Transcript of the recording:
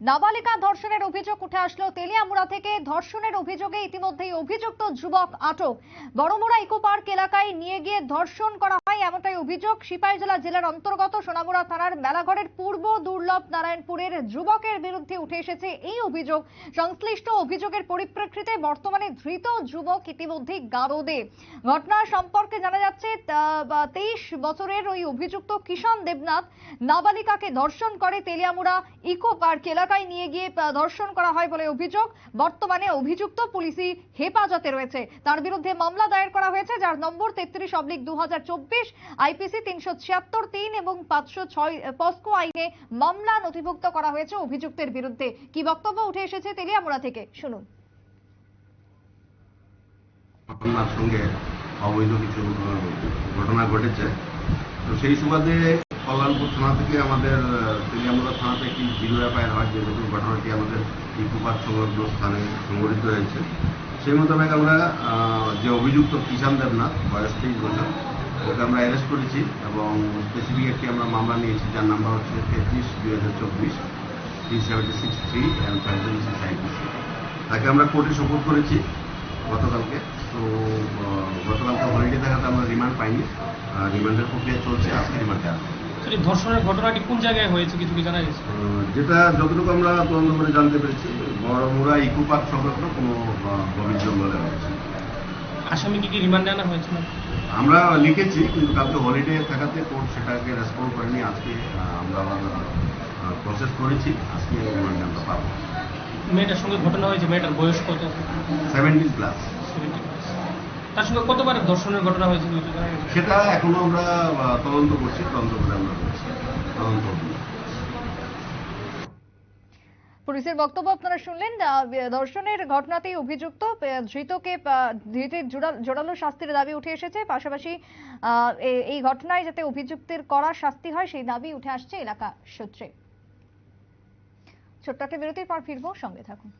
নাবালিকা ধর্ষণের অভিযোগ উঠে আসলো তেলিয়ামুড়া থেকে। ধর্ষণের অভিযোগে ইতিমধ্যেই অভিযুক্ত যুবক আটক। বড়মুড়া ইকো পার্ক এলাকায় নিয়ে গিয়ে ধর্ষণ করা হয় এমনটাই অভিযোগ সিপাহীজলা জেলার অন্তর্গত সোনামুড়া থানার মেলাঘরের পূর্ব দুর্লভ নারায়ণপুরের যুবকের বিরুদ্ধে উঠে এসেছে এই অভিযোগ। সংশ্লিষ্ট অভিযোগের পরিপ্রেক্ষিতে বর্তমানে ধৃত যুবক ইতিমধ্যেই গারদে। ঘটনা সম্পর্কে জানা যাচ্ছে তেইশ বছরের ওই অভিযুক্ত কিষান দেবনাথ নাবালিকাকে ধর্ষণ করে তেলিয়ামুড়া ইকো পার্ক এলাকায়। নিয়ে গিয়ে ধর্ষণ করা হয় বলে অভিযোগ। বর্তমানে অভিযুক্ত পুলিশি হেফাজতে রয়েছে। তার বিরুদ্ধে মামলা দায়ের করা হয়েছে, যার নম্বর তেত্রিশ অব্লিক দু আইপিসি তিনশো ছিয়াত্তর তিন এবং পাঁচশো ছয় পস্কো আইনে মামলা নথিভুক্ত করা হয়েছে অভিযুক্তের বিরুদ্ধে। কি বক্তব্য উঠে এসেছে তেলিয়ামুড়া থেকে? শুনুন। ঘটনার সঙ্গে অবৈধ কিছু ঘটনা ঘটেছে। তো সেই সুবাদে কল্যাণপুর থানা থেকে আমাদের তেলিয়ামুড়া থানাতে একটি জিরো এফআইআর হয়, যে নতুন ঘটনাটি আমাদের ইকুপার সংলগ্ন স্থানে সংঘটিত হয়েছে। সেই মোতাবেক আমরা যে অভিযুক্ত কিষান দেবনাথ, বয়স তেইশ বছর, ওকে আমরা অ্যারেস্ট করেছি এবং স্পেসিফিক একটি আমরা মামলা নিয়েছি, যার নাম্বার হচ্ছে তেত্রিশ দুই হাজার চব্বিশ three seventy six three and five seventy six IPC তাকে আমরা কোর্টে সপোর্ট করেছি গতকালকে। তো গতকালকে হলিডে থাকাতে আমরা রিমান্ড পাইনি। রিমান্ডের প্রক্রিয়া চলছে, আজকে রিমান্ডে আসবে ধর্ষণের ঘটনাটি কোন জায়গায় হয়েছে কিছু কি জানা গেছে? যেটা যতটুকু আমরা তদন্ত করে জানতে পেরেছি বড়মুড়া ইকো পার্ক সংলগ্ন কোনো গভীর জঙ্গলে হয়েছে। আসামিকে কি রিমান্ডে আনা হয়েছিল আমরা লিখেছি কিন্তু কালকে হলিডে থাকাতে কোর্ট সেটাকে রেসপন্ড করেনি। আজকে আমরা আবার প্রসেস করেছি আজকে রিমান্ডে আমরা পাবো। মেয়েটার সঙ্গে ঘটনা হয়েছে মেয়েটার বয়স কত? Seventeen plus 70 plus। তার সঙ্গে কতবার ধর্ষণের ঘটনা হয়েছে কিছু জানা গেছে সেটা এখনও আমরা তদন্ত করছি তদন্ত করে আমরা তদন্ত পুলিশের বক্তব্য আপনারা শুনলেন ধর্ষণের ঘটনাতেই অভিযুক্ত ধৃতকে আহ, ধৃতের জোরালো শাস্তির দাবি উঠে এসেছে। পাশাপাশি আহ, এই ঘটনায় যাতে অভিযুক্তের করা শাস্তি হয় সেই দাবি উঠে আসছে এলাকা সূত্রে। ছোট্ট একটা বিরতির পর ফিরবো সঙ্গে থাকুন।